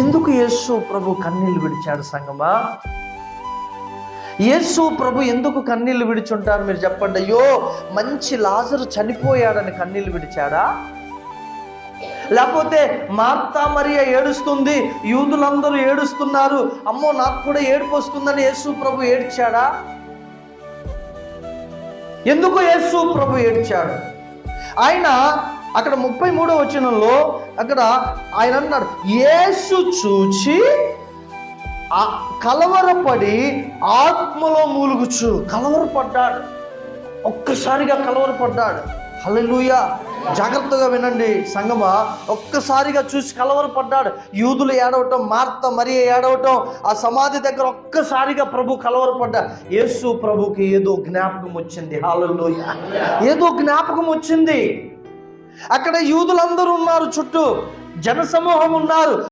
ఎందుకు యేసు ప్రభు కన్నీళ్ళు విడిచాడు సంగమా? యేసు ప్రభు ఎందుకు కన్నీళ్ళు విడిచుంటారు మీరు చెప్పండి. అయ్యో మంచి లాజరు చనిపోయాడని కన్నీళ్ళు విడిచాడా? లేకపోతే మార్తా మరియ ఏడుస్తుంది యూదులందరూ ఏడుస్తున్నారు అమ్మో నాకు కూడా ఏడుపు వస్తుందని యేసు ప్రభు ఏడ్చాడా? ఎందుకు యేసు ప్రభు ఏడ్చాడు? ఆయన అక్కడ ముప్పై మూడో వచనంలో అక్కడ ఆయన అన్నాడు యేసు చూచి ఆ కలవరపడి ఆత్మలో మూలుగుచు. కలవరపడ్డాడు. ఒక్కసారిగా కలవరపడ్డాడు. హలలుయ జాగ్రత్తగా వినండి సంగమ. ఒక్కసారిగా చూసి కలవరపడ్డాడు. యూదులు ఏడవటం మార్త మరి ఏడవటం ఆ సమాధి దగ్గర ఒక్కసారిగా ప్రభు కలవరపడ్డా. యేసు ప్రభుకి ఏదో జ్ఞాపకం వచ్చింది. హాలలోయ ఏదో జ్ఞాపకం వచ్చింది. అక్కడ యూదులందరూ ఉన్నారు చుట్టూ. జనసమూహం ఉన్నారు.